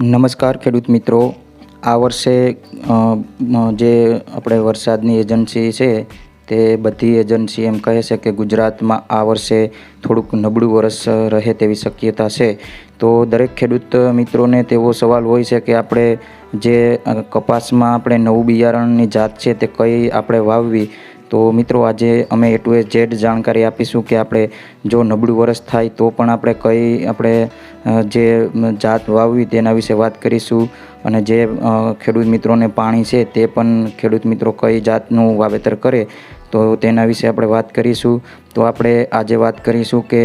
નમસ્કાર ખેડૂત મિત્રો. આ વર્ષે જે આપણે વરસાદની એજન્સી છે, તે બધી એજન્સી એમ કહે છે કે ગુજરાતમાં આ વર્ષે થોડુંક નબળું વરસ રહે તેવી શક્યતા છે. તો દરેક ખેડૂત મિત્રોને તેવો સવાલ હોય છે કે આપણે જે કપાસમાં આપણે નવું બિયારણની જાત છે તે કઈ આપણે વાવવી? તો મિત્રો આજે અમે એ ટુ એ ઝેડ જાણકારી આપીશું કે આપણે જો નબળું વરસ થાય તો પણ આપણે કઈ આપણે જે જાત વાવવી તેના વિશે વાત કરીશું અને જે ખેડૂત મિત્રોને પાણી છે તે પણ ખેડૂત મિત્રો કઈ જાતનું વાવેતર કરે તો તેના વિશે આપણે વાત કરીશું. તો આપણે આજે વાત કરીશું કે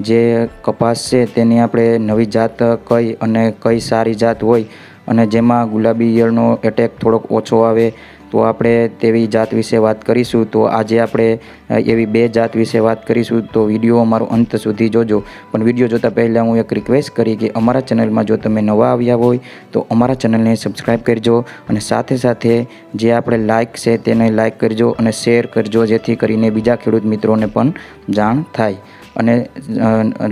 જે કપાસ છે તેની આપણે નવી જાત કઈ અને કઈ સારી જાત હોય અને જેમાં ગુલાબી ઈયળનો એટેક થોડોક ઓછો આવે તો આપણે તેવી જાત વિશે વાત કરીશું. તો આજે આપણે એવી બે જાત વિશે વાત કરીશું. તો વીડિયો અમારો અંત સુધી જોજો. પણ વીડિયો જોતાં પહેલાં હું એક રિક્વેસ્ટ કરી કે અમારા ચેનલમાં જો તમે નવા આવ્યા હોય, તો અમારા ચેનલને સબસ્ક્રાઈબ કરજો અને સાથે સાથે જે આપણે લાઇક છે તેને લાઇક કરજો અને શેર કરજો, જેથી કરીને બીજા ખેડૂત મિત્રોને પણ જાણ થાય. અને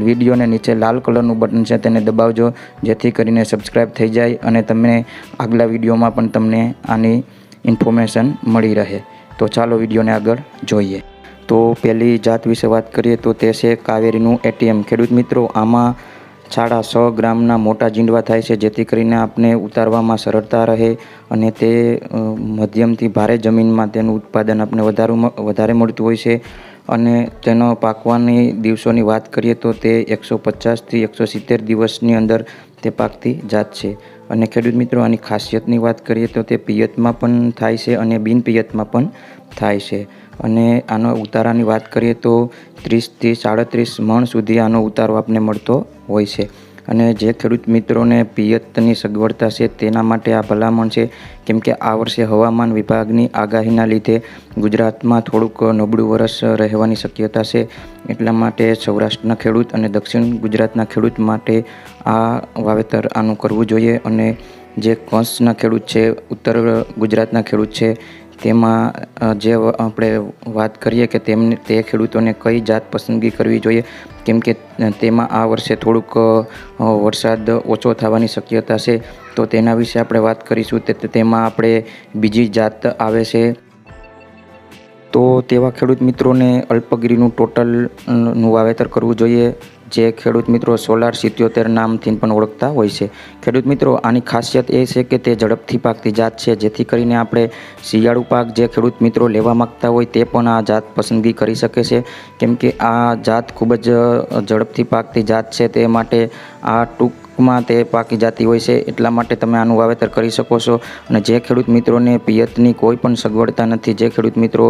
વિડીયોને નીચે લાલ કલરનું બટન છે તેને દબાવજો, જેથી કરીને સબસ્ક્રાઈબ થઈ જાય અને તમને આગલા વિડીયોમાં પણ તમને આની ઇન્ફોર્મેશન મળી રહે. તો ચાલો વિડીયોને આગળ જોઈએ. તો પહેલી જાત વિશે વાત કરીએ તો તે છે કાવેરીનું એટીએમ. ખેડૂત મિત્રો, આમાં સાડા સો ગ્રામના મોટા જીંડવા થાય છે, જેથી કરીને આપને ઉતારવામાં સરળતા રહે અને તે મધ્યમથી ભારે જમીનમાં તેનું ઉત્પાદન આપને વધારે વધારે મળતું હોય છે. અને તેનો પાકવાની દિવસોની વાત કરીએ તો તે એકસો પચાસથી એકસો સિત્તેર દિવસની અંદર તે પાકતી જાત છે. અને ખેડૂત મિત્રો, આની ખાસિયતની વાત કરીએ તો તે પિયતમાં પણ થાય છે અને બિન પિયતમાં પણ થાય છે. અને આનો ઉતારાની વાત કરીએ તો ત્રીસથી સાડત્રીસ મણ સુધી આનો ઉતારો આપને મળતો હોય છે. અને જે ખેડૂત મિત્રોને પિયતની સગવડતા છે તેના માટે આ ભલામણ છે. કેમ કે આ વર્ષે હવામાન વિભાગની આગાહીના લીધે ગુજરાતમાં થોડુંક નબળું વરસ રહેવાની શક્યતા છે. એટલા માટે સૌરાષ્ટ્રના ખેડૂત અને દક્ષિણ ગુજરાતના ખેડૂત માટે આ વાવેતર આનું કરવું જોઈએ અને જે કંસના ખેડૂત છે, ઉત્તર ગુજરાતના ખેડૂત છે તેમાં જે આપણે વાત કરીએ કે તેમને, તે ખેડૂતોને કઈ જાત પસંદગી કરવી જોઈએ, કેમ કે તેમાં આ વર્ષે થોડુંક વરસાદ ઓછો થવાની શક્યતા છે, તો તેના વિશે આપણે વાત કરીશું. તે તેમાં આપણે બીજી જાત આવે છે. તો તેવા ખેડૂત મિત્રોને અલ્પગીરીનું ટોટલનું વાવેતર કરવું જોઈએ. જે ખેડૂત મિત્રો સોલાર સિત્યોતેર નામથી પણ ઓળખતા હોય છે. ખેડૂત મિત્રો, આની ખાસિયત એ છે કે તે ઝડપથી પાકતી જાત છે, જેથી કરીને આપણે શિયાળુ પાક જે ખેડૂત મિત્રો લેવા માગતા હોય તે પણ આ જાત પસંદગી કરી શકે છે. કેમ કે આ જાત ખૂબ જ ઝડપથી પાકતી જાત છે, તે માટે આ ટૂંકમાં તે પાકી જાતી હોય છે. એટલા માટે તમે આનું વાવેતર કરી શકો છો. અને જે ખેડૂત મિત્રોને પિયતની કોઈ પણ સગવડતા નથી, જે ખેડૂત મિત્રો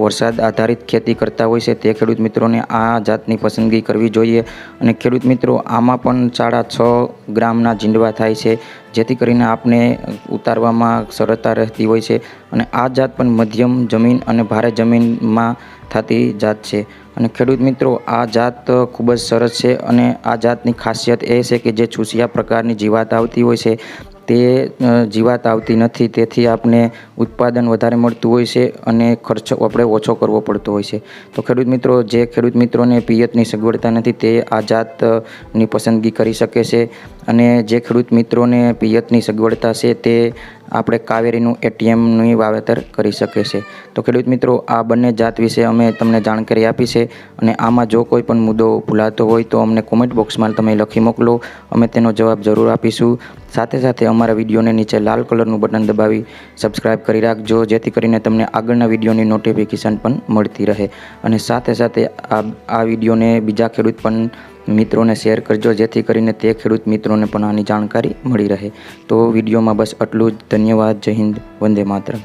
વરસાદ આધારિત ખેતી કરતા હોય છે, તે ખેડૂત મિત્રોને આ જાતની પસંદગી કરવી જોઈએ. અને ખેડૂત મિત્રો, આમાં પણ સાડા છ ગ્રામના જીંડવા થાય છે. જેથી કરીને આપને ઉતારવામાં સરળતા રહેતી હોય છે અને આ જાત પણ મધ્યમ જમીન અને ભારે જમીનમાં થતી જાત છે. અને ખેડૂત મિત્રો, આ જાત ખૂબ જ સરસ છે અને આ જાતની ખાસિયત એ છે કે જે છુસિયા પ્રકારની જીવાત આવતી હોય છે. તે જીવાત આવતી નથી. તેથી આપને ઉત્પાદન વધારે મળતું હોય છે અને ખર્ચો આપણે ઓછો કરવો પડતો હોય છે. તો ખેડૂત મિત્રો, જે ખેડૂત મિત્રોને પિયતની સગવડતા નથી તે આ જાતની પસંદગી કરી શકે છે અને જે ખેડૂત મિત્રોને પિયતની સગવડતા છે તે આપણે કાવેરીનું એટીએમનું વાવેતર કરી શકે છે. તો ખેડૂત મિત્રો, આ બંને જાત વિશે અમે તમને જાણકારી આપી છે અને આમાં જો કોઈ પણ મુદ્દો ભૂલાતો હોય તો અમને કોમેન્ટ બોક્સમાં તમે લખી મોકલો. અમે તેનો જવાબ જરૂર આપીશું. સાથે સાથે અમારા વિડીયોને નીચે લાલ કલરનું બટન દબાવી સબસ્ક્રાઇબ કરી રાખજો, જેથી કરીને તમને આગળના વિડીયોની નોટિફિકેશન પણ મળતી રહે. અને સાથે સાથે આ આ વિડીયોને બીજા ખેડૂત પણ મિત્રોને શેર કરજો, જેથી કરીને તે ખેડૂત મિત્રોને પણ આની જાણકારી મળી રહે. તો વિડીયોમાં બસ આટલું જ. ધન્યવાદ. જય હિન્દ. વંદે માતરમ.